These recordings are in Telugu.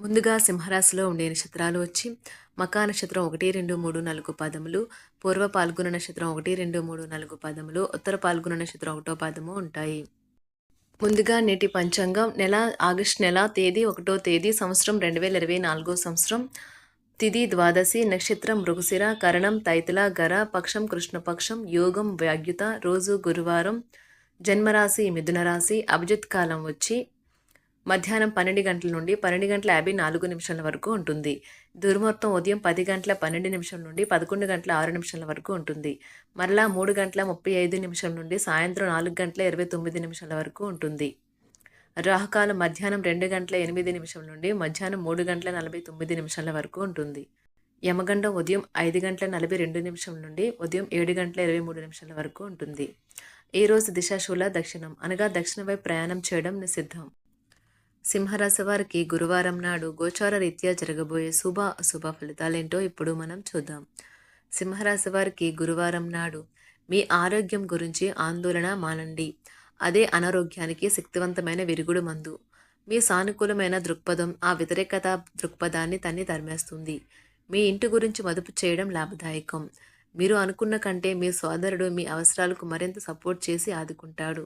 ముందుగా సింహరాశిలో ఉండే నక్షత్రాలు వచ్చి మకా నక్షత్రం ఒకటి రెండు మూడు నాలుగు పదములు పూర్వ పాల్గొన నక్షత్రం ఒకటి రెండు మూడు నాలుగు పదములు ఉత్తర పాల్గొన నక్షత్రం ఒకటో పదము ఉంటాయి. ముందుగా నేటి పంచాంగం నెల ఆగస్టు నెల తేదీ ఒకటో తేదీ సంవత్సరం రెండు వేల ఇరవై నాలుగో సంవత్సరం తిది ద్వాదశి నక్షత్రం మృగశిర కరణం తైతుల గర పక్షం కృష్ణపక్షం యోగం వ్యాగ్యుత రోజు గురువారం జన్మరాశి మిథునరాశి అభిజిత్ కాలం వచ్చి మధ్యాహ్నం పన్నెండు గంటల నుండి పన్నెండు గంటల యాభై నాలుగు నిమిషాల వరకు ఉంటుంది. దుర్ముహూర్తం ఉదయం పది గంటల పన్నెండు నిమిషం నుండి పదకొండు గంటల ఆరు నిమిషాల వరకు ఉంటుంది. మరలా మూడు గంటల ముప్పై ఐదు నిమిషం నుండి సాయంత్రం నాలుగు గంటల ఇరవై తొమ్మిది నిమిషాల వరకు ఉంటుంది. రాహకాలం మధ్యాహ్నం రెండు గంటల ఎనిమిది నిమిషం నుండి మధ్యాహ్నం మూడు గంటల నలభై తొమ్మిది నిమిషాల వరకు ఉంటుంది. యమగండం ఉదయం ఐదు గంటల నలభై రెండు నిమిషం నుండి ఉదయం ఏడు గంటల ఇరవై మూడు నిమిషాల వరకు ఉంటుంది. ఈ రోజు దిశాశూల దక్షిణం అనగా దక్షిణ వైపు ప్రయాణం చేయడం నిషిద్ధం. సింహరాశి వారికి గురువారం నాడు గోచార రీత్యా జరగబోయే శుభ అశుభ ఫలితాలేంటో ఇప్పుడు మనం చూద్దాం. సింహరాశి వారికి గురువారం నాడు మీ ఆరోగ్యం గురించి ఆందోళన మానండి. అదే అనారోగ్యానికి శక్తివంతమైన విరుగుడు మందు. మీ సానుకూలమైన దృక్పథం ఆ వ్యతిరేకత దృక్పథాన్ని తన్ని తరిమేస్తుంది. మీ ఇంటి గురించి మదుపు చేయడం లాభదాయకం. మీరు అనుకున్న కంటే మీ సోదరుడు మీ అవసరాలకు మరింత సపోర్ట్ చేసి ఆదుకుంటాడు.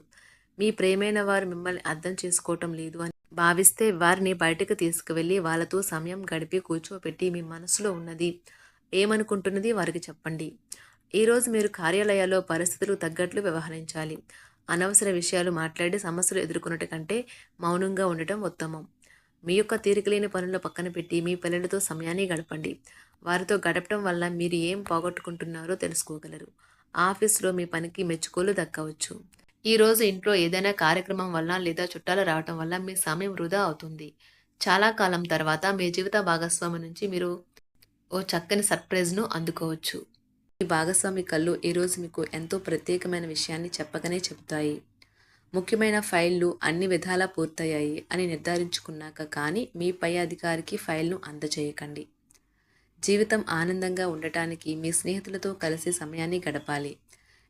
మీ ప్రేమైన వారు మిమ్మల్ని అర్థం చేసుకోవటం లేదు అని భావిస్తే వారిని బయటకు తీసుకువెళ్ళి వాళ్ళతో సమయం గడిపి కూర్చోపెట్టి మీ మనసులో ఉన్నది. ఏమనుకుంటున్నది వారికి చెప్పండి. ఈరోజు మీరు కార్యాలయాల్లో పరిస్థితులు తగ్గట్లు వ్యవహరించాలి. అనవసర విషయాలు మాట్లాడి సమస్యలు ఎదుర్కొన్నట్టు కంటే మౌనంగా ఉండటం ఉత్తమం. మీ యొక్క తీరికలేని పనులు పక్కన పెట్టి మీ పిల్లలతో సమయాన్ని గడపండి. వారితో గడపడం వల్ల మీరు ఏం పోగొట్టుకుంటున్నారో తెలుసుకోగలరు. ఆఫీస్లో మీ పనికి మెచ్చుకోలు దక్కవచ్చు. ఈరోజు ఇంట్లో ఏదైనా కార్యక్రమం వల్ల లేదా చుట్టాలు రావటం వల్ల మీ సమయం వృధా అవుతుంది. చాలా కాలం తర్వాత మీ జీవిత భాగస్వామి నుంచి మీరు ఓ చక్కని సర్ప్రైజ్ను అందుకోవచ్చు. మీ భాగస్వామి కళ్ళు ఈరోజు మీకు ఎంతో ప్రత్యేకమైన విషయాన్ని చెప్పకనే చెబుతాయి. ముఖ్యమైన ఫైళ్ళు అన్ని విధాలా పూర్తయ్యాయి అని నిర్ధారించుకున్నాక కానీ మీ పై అధికారికి ఫైల్ను అందజేయకండి జీవితం ఆనందంగా ఉండటానికి మీ స్నేహితులతో కలిసి సమయాన్ని గడపాలి.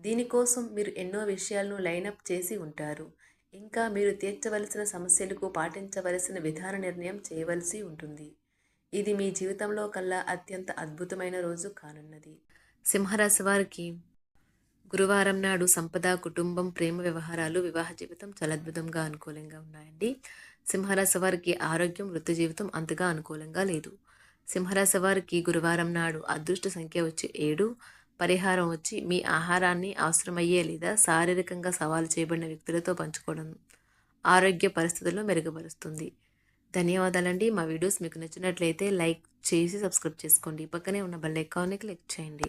దీనికోసం మీరు ఎన్నో విషయాలను లైనప్ చేసి ఉంటారు. ఇంకా మీరు తీర్చవలసిన సమస్యలకు పాటించవలసిన విధాన నిర్ణయం చేయవలసి ఉంటుంది. ఇది మీ జీవితంలో కల్లా అత్యంత అద్భుతమైన రోజు కానున్నది. సింహరాశి వారికి గురువారం నాడు సంపద కుటుంబం ప్రేమ వ్యవహారాలు వివాహ జీవితం చాలా అద్భుతంగా అనుకూలంగా ఉన్నాయండి. సింహరాశి వారికి ఆరోగ్యం వృత్తి జీవితం అంతగా అనుకూలంగా లేదు. సింహరాశి వారికి గురువారం నాడు అదృష్ట సంఖ్య వచ్చి ఏడు పరిహారం వచ్చి మీ ఆహారాన్ని అవసరమయ్యే లేదా శారీరకంగా సవాలు చేయబడిన వ్యక్తులతో పంచుకోవడం ఆరోగ్య పరిస్థితులను మెరుగుపరుస్తుంది. ధన్యవాదాలండి. మా వీడియోస్ మీకు నచ్చినట్లయితే లైక్ చేసి సబ్స్క్రైబ్ చేసుకోండి. పక్కనే ఉన్న బెల్ ఐకాన్ని క్లిక్ చేయండి.